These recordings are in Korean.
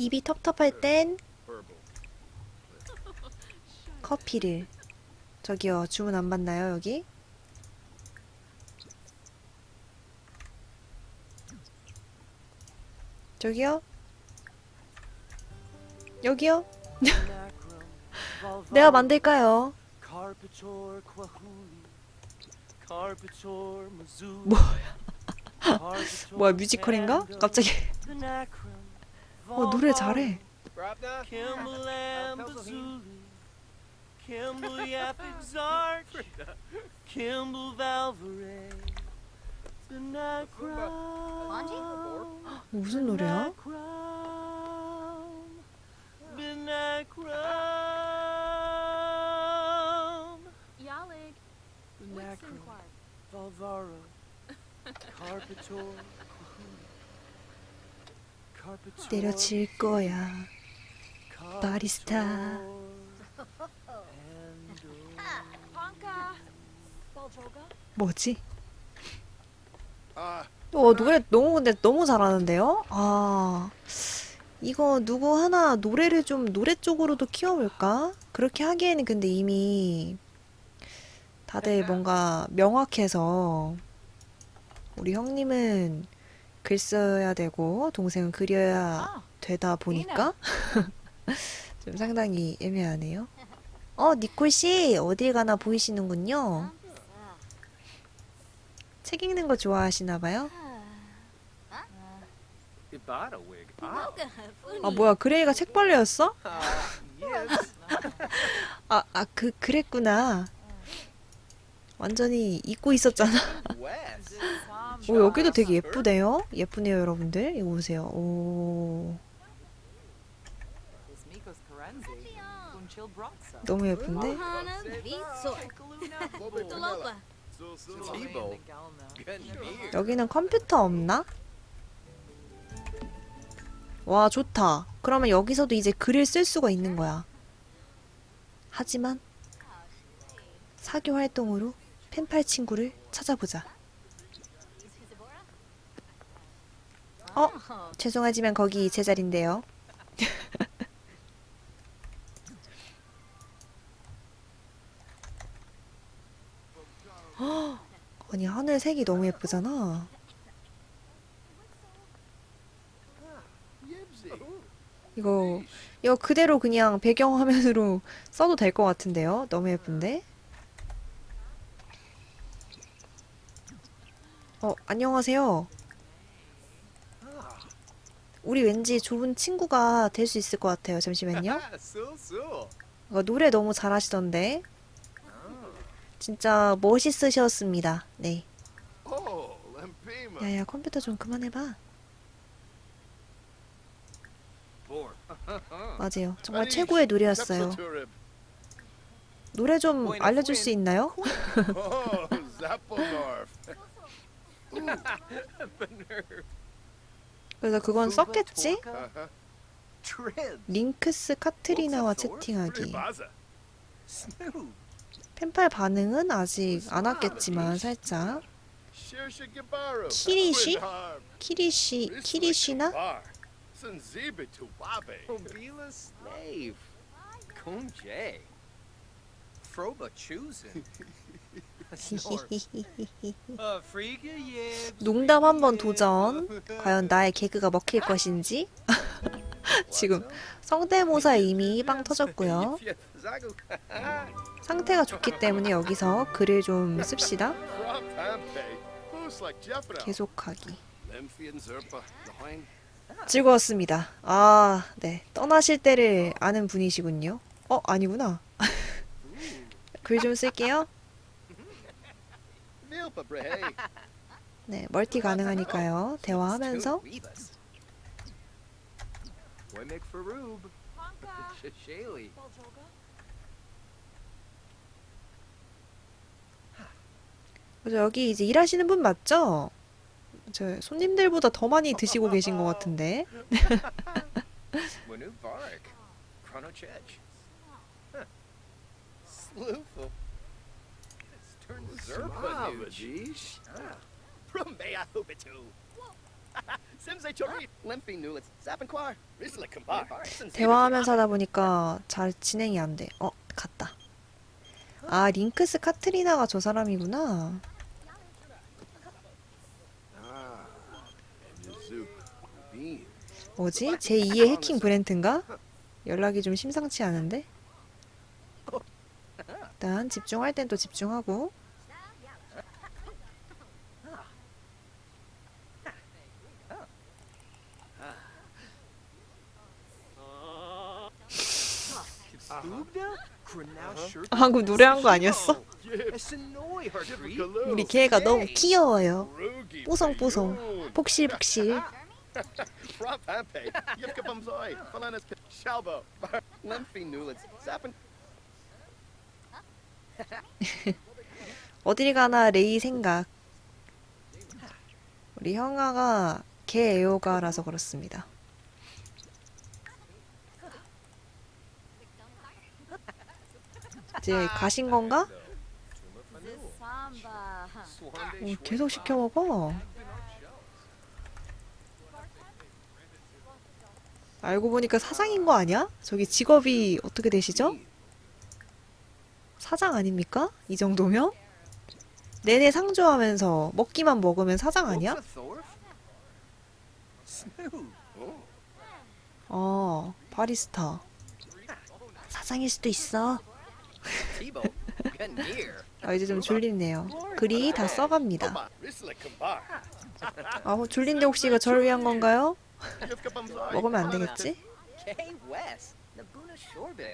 입이 텁텁할 땐 커피를 저기요 주문 안 받나요 여기? 저기요? 여기요? 내가 만들까요? 뭐야? 뭐야 뮤지컬인가? 갑자기 어 노래 잘해 무슨 노래야? 때려칠 거야 바리스타. 뭐지? 어 노래 너무 근데 너무 잘하는데요? 아 이거 누구 하나 노래를 좀 노래 쪽으로도 키워볼까? 그렇게 하기에는 근데 이미 다들 뭔가 명확해서 우리 형님은 글 써야 되고 동생은 그려야 되다 보니까 좀 상당히 애매하네요. 어 니콜 씨 어딜 가나 보이시는군요. 책 읽는 거 좋아하시나 봐요? Ah, 아 뭐야 그레이가 책벌레였어? yes. 아, 아, 그, 그랬구나. 완전히 잊고 있었잖아. 오, 여기도 되게 예쁘대요. 예쁘네요, 여러분들. 이거 보세요. 오, 너무 예쁜데? 여기는 컴퓨터 없나? 와, 좋다. 그러면 여기서도 이제 글을 쓸 수가 있는 거야. 하지만, 사교 활동으로 펜팔 친구를 찾아보자. 어? 죄송하지만 거기 제 자리인데요. 헉, 아니 하늘 색이 너무 예쁘잖아. 이거 이거 그대로 그냥 배경화면으로 써도 될 것 같은데요. 너무 예쁜데. 어 안녕하세요. 우리 왠지 좋은 친구가 될 수 있을 것 같아요. 잠시만요. 어, 노래 너무 잘하시던데. 진짜 멋있으셨습니다. 네. Oh. 야야 컴퓨터 좀 그만해봐. 맞아요. 정말 최고의 노래였어요. 노래 좀 알려줄 수 있나요? Oh. 그래서 그건 썼겠지? Uh-huh. 링크스 카트리나와 채팅하기. 펜팔 반응은 아직 안 왔겠지만 살짝. Quinharm. 키리시 키리시나? 농담 한번 도전. 과연 나의 개그가 먹힐 것인지? 지금 성대모사 이미 빵 터졌고요. 상태가 좋기 때문에 여기서 글을 좀 씁시다. 계속하기. 즐거웠습니다. 아, 네. 떠나실 때를 아는 분이시군요. 어, 아니구나. 글 좀 쓸게요. 네, 멀티 가능하니까요. 대화하면서. 그래서 여기 이제 일하시는 분 맞죠? 저 손님들보다 더 많이 드시고 계신 것 같은데. Ah. Rumea Hubitu. Simsei Chori. Limpy Nulets. Zapinquar. Risla Kumbar. 대화하면서 하다 보니까 잘 진행이 안 돼. 어, 갔다. 아, 링크스 카트리나가 저 사람이구나. Ah. 뭐지? 제2의 해킹 브랜드인가? 연락이 좀 심상치 않은데? 일단 집중할 땐 또 집중하고 방금 노래한 거 아니었어? 우리 개가 너무 귀여워요. 뽀송뽀송. 폭실폭실. 어딜 가나 레이 생각 우리 형아가 개 애호가라서 그렇습니다 이제 가신 건가? 어, 계속 시켜 먹어. 알고 보니까 사장인 거 아니야? 저기 직업이 어떻게 되시죠? 사장 아닙니까? 이 정도면? 내내 상주하면서 먹기만 먹으면 사장 아니야? 어, 바리스타. 사장일 수도 있어. 아, 이제 좀 졸립네요. 글이 다 써갑니다. Oba. Risla Kumbar. 아, 졸린데 혹시 이거 저를 위한 건가요? 먹으면 안 되겠지?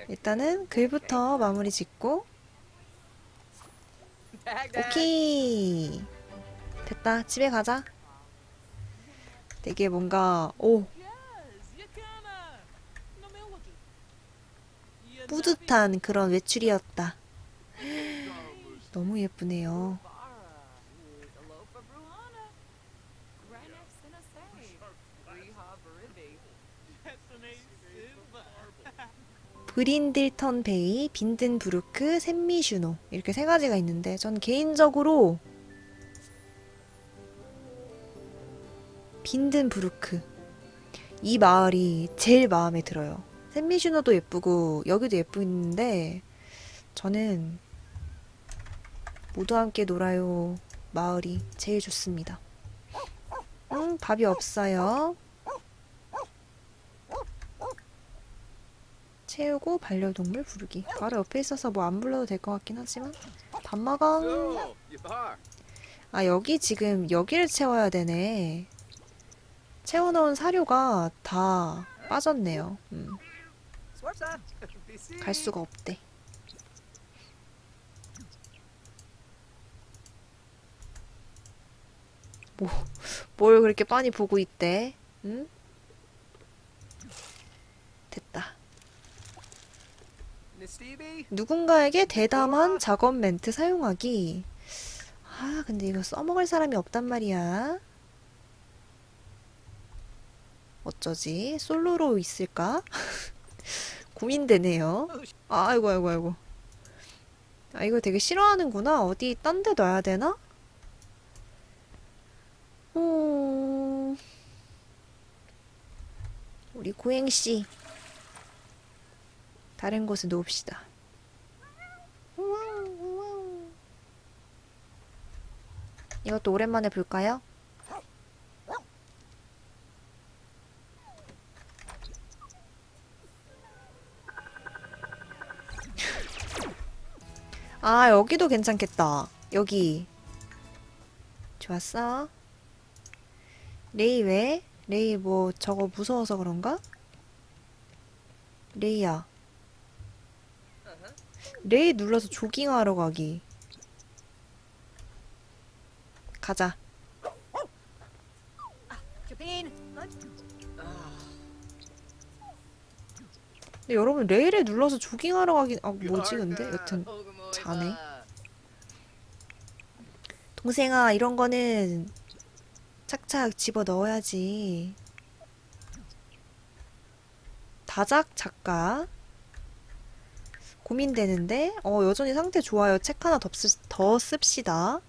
일단은 글부터 마무리 짓고. 오케이 됐다 집에 가자 되게 뭔가 오 뿌듯한 그런 외출이었다 너무 예쁘네요. 브린들턴 베이, 빈든부르크, 샌미슈노 이렇게 세 가지가 있는데 전 개인적으로 빈든부르크 이 마을이 제일 마음에 들어요. 샌미슈노도 예쁘고 여기도 예쁜데 저는 모두 함께 놀아요 마을이 제일 좋습니다. 음 밥이 없어요. 채우고 반려동물 부르기. 바로 옆에 있어서 뭐 안 불러도 될 것 같긴 하지만 밥 먹어. 아 여기 지금 여기를 채워야 되네. 채워놓은 사료가 다 빠졌네요. 음. 갈 수가 없대. 뭐, 뭘 그렇게 빤히 보고 있대? 응? 됐다. 누군가에게 대담한 작업 멘트 사용하기. 아, 근데 이거 써먹을 사람이 없단 말이야. 어쩌지? 솔로로 있을까? 고민되네요. 아, 아이고, 아이고, 아이고. 아, 이거 되게 싫어하는구나. 어디 딴 데 놔야 되나? 음... 우리 고행씨. 다른 곳에 놓읍시다. 이것도 오랜만에 볼까요? 아, 여기도 괜찮겠다. 여기. 좋았어. 레이 왜? 레이 뭐 저거 무서워서 그런가? 레이야. 레이 눌러서 조깅하러 가기. 가자. 근데 여러분 레일에 눌러서 조깅하러 가긴 아 뭐지 근데 여튼 자네. 동생아, 이런 거는 착착 집어 넣어야지. 다작 작가. 고민되는데, 어, 여전히 상태 좋아요. 책 하나 더, 씁, 더 씁시다.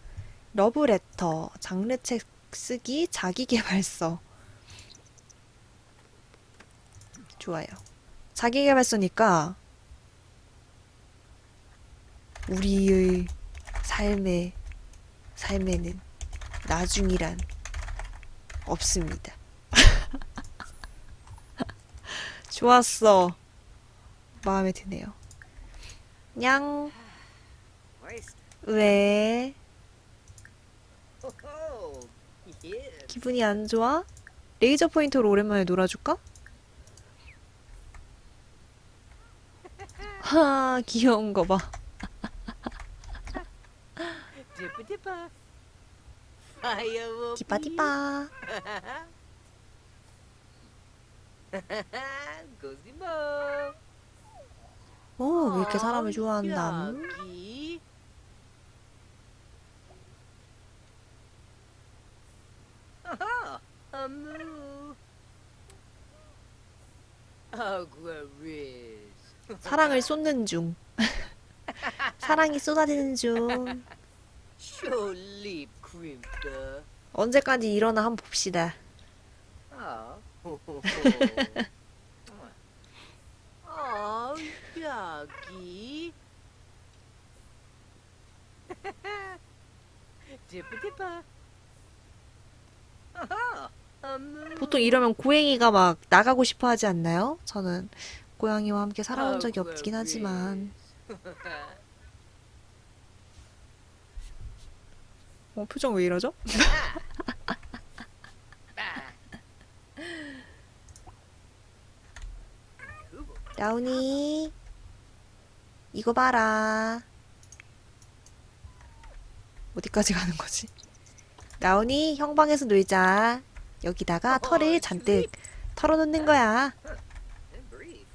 러브레터, 장르책 쓰기, 자기개발서. 좋아요. 자기개발서니까 우리의 삶의 삶에는 나중이란 없습니다. 좋았어. 마음에 드네요. 냥. 왜? 기분이 안 좋아? 레이저 포인터로 오랜만에 놀아줄까? 하, 귀여운 거 봐. Will 디빠디빠. Gozimo. 오, 왜 이렇게 사람을 좋아한다? 여기. 아하, 아무. 아구아리스. 사랑을 쏟는 중. 사랑이 쏟아지는 중. 쇼립 크림더. 언제까지 일어나 한번 봅시다. 아, 호호호. 아, 여기. 보통 이러면 고양이가 막 나가고 싶어 하지 않나요? 저는 고양이와 함께 살아본 적이 없긴 하지만. 어, 표정 왜 이러죠? 라온이, 이거 봐라. 어디까지 가는 거지? 라온이, 형 방에서 놀자. 여기다가 털을 잔뜩 털어놓는 거야. Brief.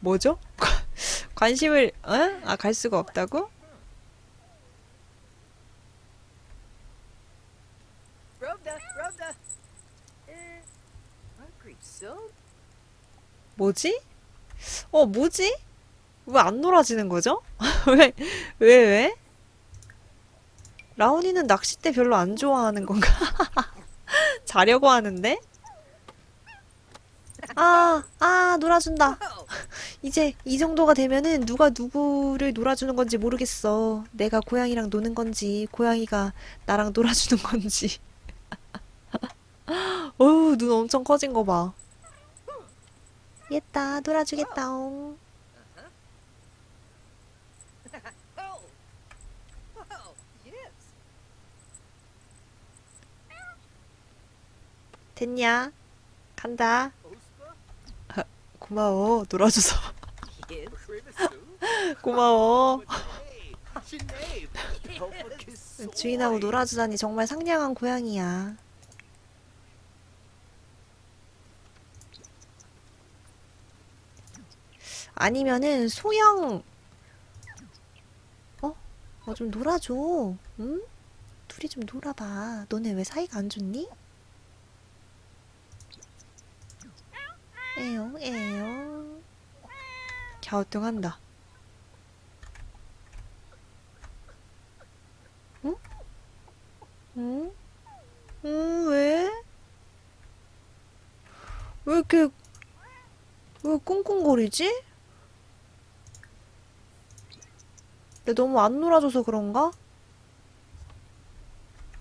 뭐죠? 관심을, 어? 아, 갈 수가 없다고? 뭐지? 어, 뭐지? 왜 안 놀아지는 거죠? 왜, 왜, 왜? 라온이는 낚싯대 별로 안 좋아하는 건가? 자려고 하는데? 아, 아, 놀아준다. 이제 이 정도가 되면은 누가 누구를 놀아주는 건지 모르겠어. 내가 고양이랑 노는 건지, 고양이가 나랑 놀아주는 건지. 어우, 눈 엄청 커진 거 봐. 얘다, 놀아주겠다옹. 됐냐? 간다. 고마워, 놀아줘서. 고마워. 주인하고 놀아주다니 정말 상냥한 고양이야. 아니면은 소형 어? 어 좀 놀아줘. 응? 둘이 좀 놀아봐. 너네 왜 사이가 안 좋니? 에용 에용 갸우뚱한다. 응? 응, 왜? 왜 이렇게, 왜 꿍꿍거리지? 내가 너무 안 놀아줘서 그런가?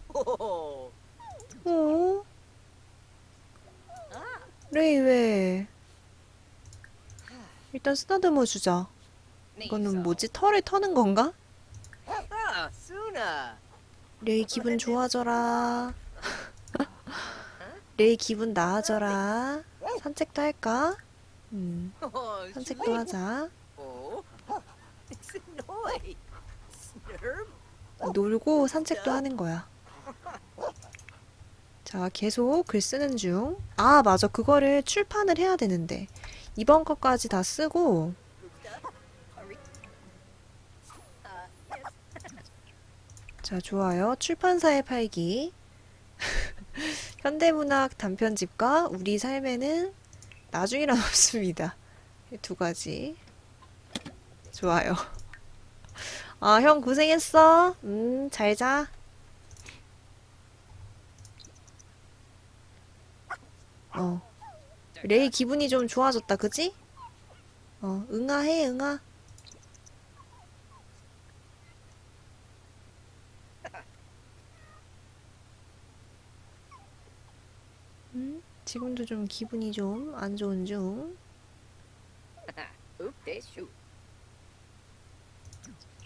어? 레이, 왜? 일단 쓰다듬어 주자. 이거는 뭐지? 털을 터는 건가? 레이 기분 좋아져라. 레이 기분 나아져라. 산책도 할까? 음, 산책도. 하자. 놀고 산책도 하는 거야. 자, 계속 글 쓰는 중. 아, 맞아. 그거를 출판을 해야 되는데. 이번 것까지 다 쓰고. 자, 좋아요. 출판사에 팔기. 현대문학 단편집과 우리 삶에는 나중이란 없습니다. 이두 가지. 좋아요. 아, 형 고생했어. 음, 잘 자. 어. 레이 기분이 좀 좋아졌다, 그지? 어, 응아해, 응아. 음, 지금도 좀 기분이 좀 안 좋은 중.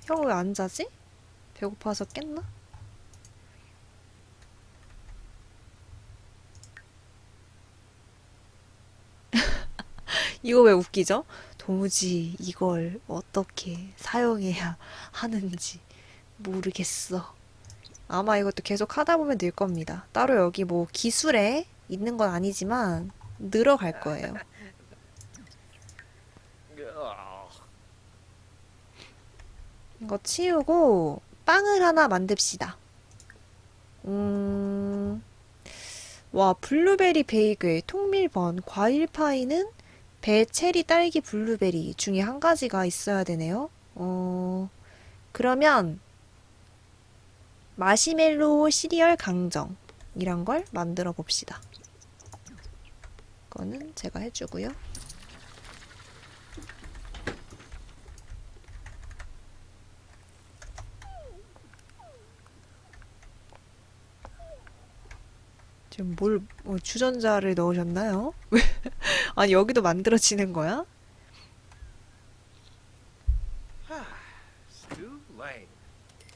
형 왜 안 자지? 배고파서 깼나? 이거 왜 웃기죠? 도무지 이걸 어떻게 사용해야 하는지 모르겠어. 아마 이것도 계속 하다 보면 늘 겁니다. 따로 여기 뭐 기술에 있는 건 아니지만 늘어갈 거예요. 이거 치우고 빵을 하나 만듭시다. 음, 와, 블루베리 베이글, 통밀번, 과일 파이는 배, 체리, 딸기, 블루베리 중에 한 가지가 있어야 되네요. 어, 그러면 마시멜로 시리얼 강정 이란 걸 만들어 봅시다. 이거는 제가 해주고요. 지금 뭘 어, 주전자를 넣으셨나요? 왜? 아니 여기도 만들어지는 거야?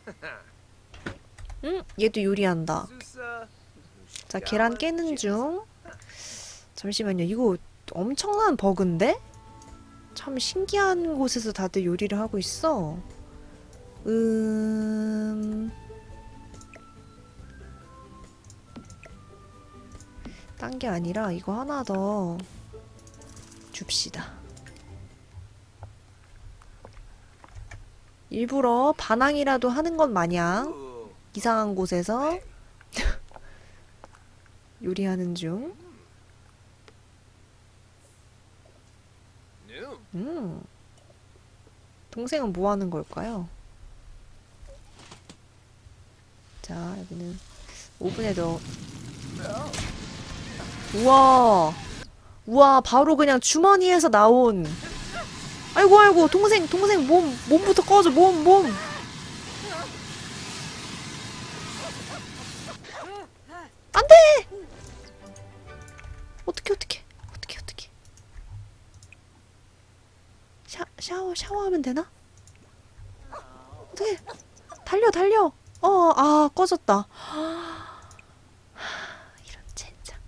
응? 얘도 요리한다. 자, 계란 깨는 중. 잠시만요. 이거 엄청난 버그인데? 참 신기한 곳에서 다들 요리를 하고 있어. 음. 딴 게 아니라 이거 하나 더 줍시다. 일부러 반항이라도 하는 것 마냥. 이상한 곳에서 요리하는 중. 음. 동생은 뭐 하는 걸까요? 자, 여기는 오븐에 넣어. 우와. 우와, 바로 그냥 주머니에서 나온. 아이고, 아이고, 동생, 동생, 몸, 몸부터 꺼줘, 몸, 몸. 안 돼! 어떻게, 어떻게, 어떻게, 어떻게. 샤, 샤워, 샤워하면 되나? 어떻게? 달려, 달려. 어, 아, 꺼졌다. 하, 이런 젠장.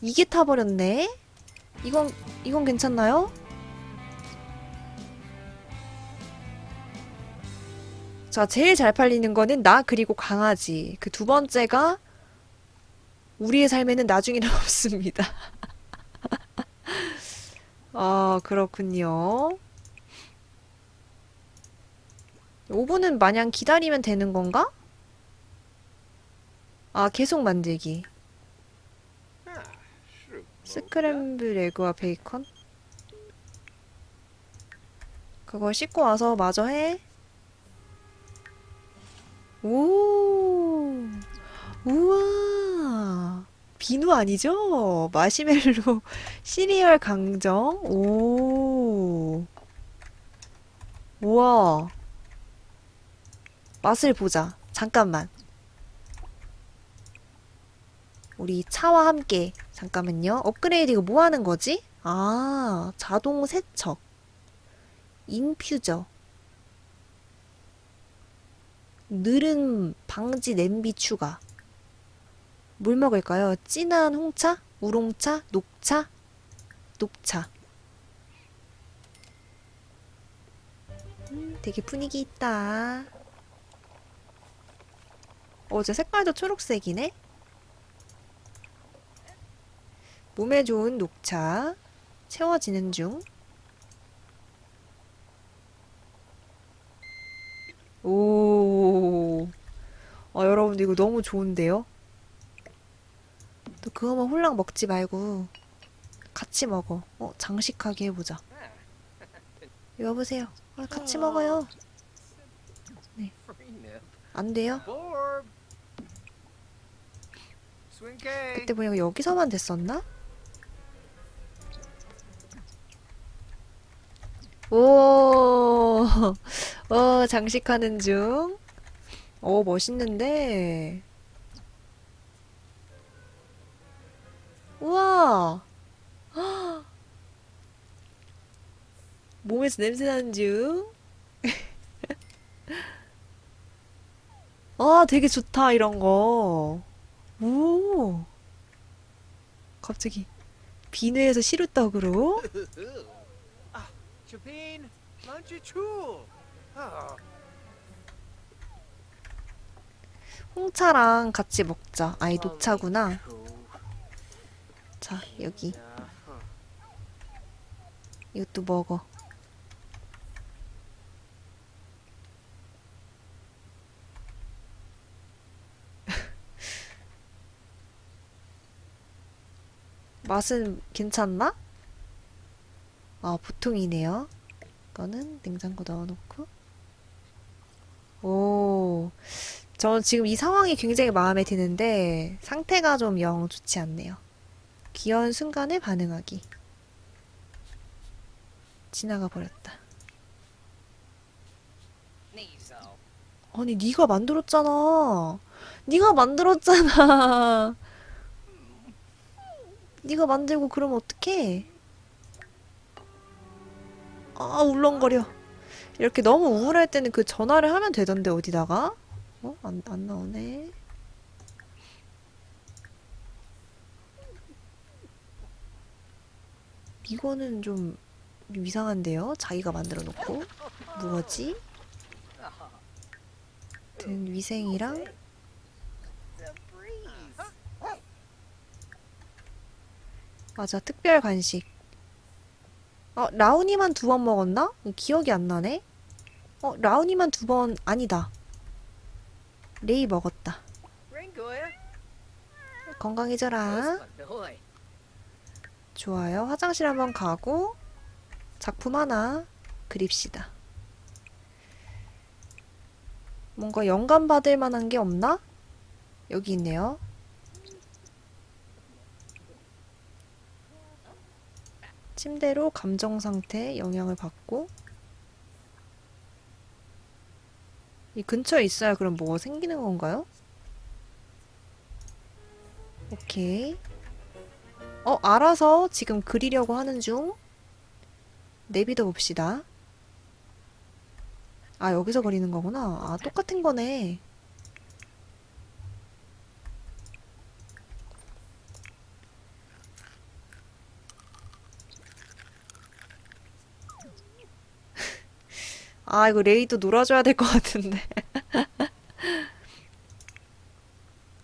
이게 타버렸네? 이건, 이건 괜찮나요? 자, 제일 잘 팔리는 거는 나 그리고 강아지. 그 두 번째가 우리의 삶에는 나중에는 없습니다. 아, 그렇군요. 5분은 마냥 기다리면 되는 건가? 아, 계속 만들기. 스크램블 에그와 베이컨? 그거 씻고 와서 마저 해. 오, 우와. 비누 아니죠? 마시멜로 시리얼 강정. 오, 우와. 맛을 보자. 잠깐만. 우리 차와 함께 잠깐만요. 업그레이드 이거 뭐 하는 거지? 아, 자동 세척. 인퓨저. 느른 방지 냄비 추가. 뭘 먹을까요? 진한 홍차? 우롱차? 녹차? 녹차. 음, 되게 분위기 있다. 어, 제 색깔도 초록색이네? 몸에 좋은 녹차 채워지는 중. 오, 아, 여러분들 이거 너무 좋은데요? 또 그거만 홀랑 먹지 말고 같이 먹어. 어, 장식하게 해보자. 여보세요. 아, 같이 먹어요. Nip. 안 돼요? 그때 보니까 여기서만 됐었나? 오, 어, 장식하는 중. 오, 멋있는데. 우와. 헉. 몸에서 냄새 나는 중. 아, 되게 좋다, 이런 거. 오. 갑자기 비누에서 시루떡으로? Jabin, lunch chul. Oh, 홍차랑 같이 먹자. 아이, 녹차구나. 자, 여기. Huh. 이것도 먹어. 맛은 괜찮나? 아, 보통이네요. 이거는 냉장고 넣어놓고. 오, 저 지금 이 상황이 굉장히 마음에 드는데 상태가 좀 영 좋지 않네요. 귀여운 순간에 반응하기. 지나가 버렸다. 아니, 네가 만들었잖아. 네가 만들었잖아. 네가 만들고 그러면 어떡해? 아, 울렁거려. 이렇게 너무 우울할 때는 그 전화를 하면 되던데, 어디다가? 어? 안, 안 나오네. 이거는 좀 이상한데요? 자기가 만들어 놓고. 뭐지? 든 위생이랑. 맞아 특별 간식 어 라운이만 두 번 먹었나? 기억이 안 나네 어 라운이만 두 번 아니다 레이 먹었다. 건강해져라. 좋아요 화장실 한번 가고 작품 하나 그립시다 뭔가 영감 받을 만한 게 없나? 여기 있네요 침대로 감정 상태 영향을 받고 이 근처에 있어야 그럼 뭐가 생기는 건가요? 오케이. 어, 알아서 지금 그리려고 하는 중. 내비둬 봅시다. 아, 여기서 그리는 거구나. 아, 똑같은 거네. 아, 이거 레이도 놀아줘야 될 것 같은데.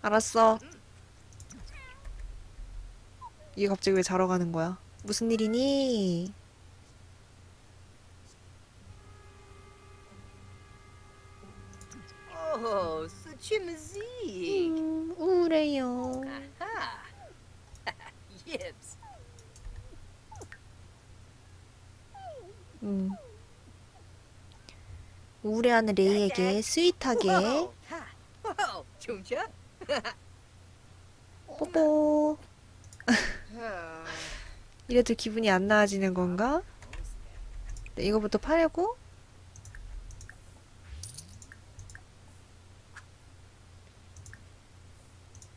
알았어. 이게 갑자기 왜 자러 가는 거야? 무슨 일이니? Oh, such a musique. 음, 우울해요. 음. 우울해하는 레이에게 스윗하게. 뽀뽀. 이래도 기분이 안 나아지는 건가? 네, 이거부터 팔고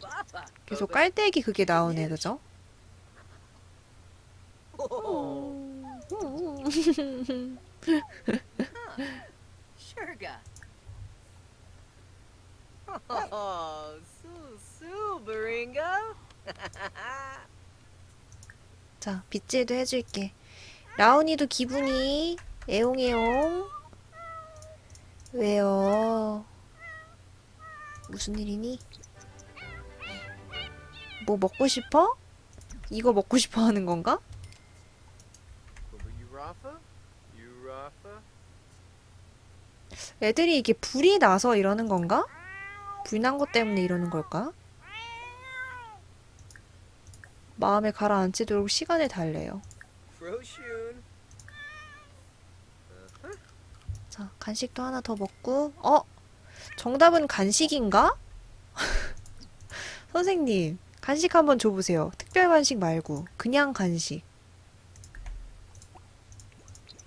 Papa. 계속 깔때기 그게 나오네, 그죠? Sugar. oh, so so, Baringo. 자, 빗질도 해줄게. 라온이도 기분이 애용애용. 왜요? 무슨 일이니? 뭐 먹고 싶어? 이거 먹고 싶어 하는 건가? 애들이 이게 불이 나서 이러는 건가? 불 난 것 때문에 이러는 걸까? 마음에 가라앉히도록 시간을 달래요. Froshun. 자, 간식도 하나 더 먹고, 어? 정답은 간식인가? 선생님, 간식 한번 줘보세요. 특별 간식 말고, 그냥 간식.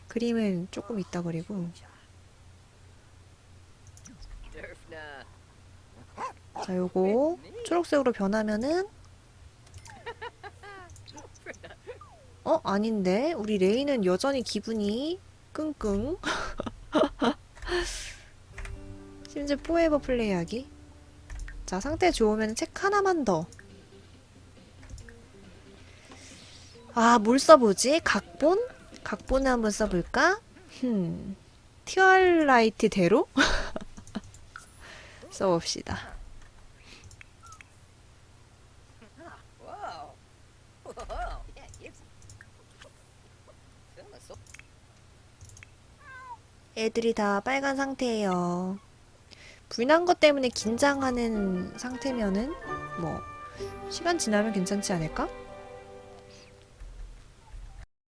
그림은 조금 있다 그리고 자 요거 초록색으로 변하면은 어 아닌데 우리 레이는 여전히 기분이 끙끙 심지어 포에버 플레이하기 자 상태 좋으면 책 하나만 더 아, 뭘 써보지? 각본? 각본을 한번 써볼까? 흠, 티얼라이트 대로? 써봅시다. 애들이 다 빨간 상태예요. 불난 것 때문에 긴장하는 상태면은 뭐 시간 지나면 괜찮지 않을까?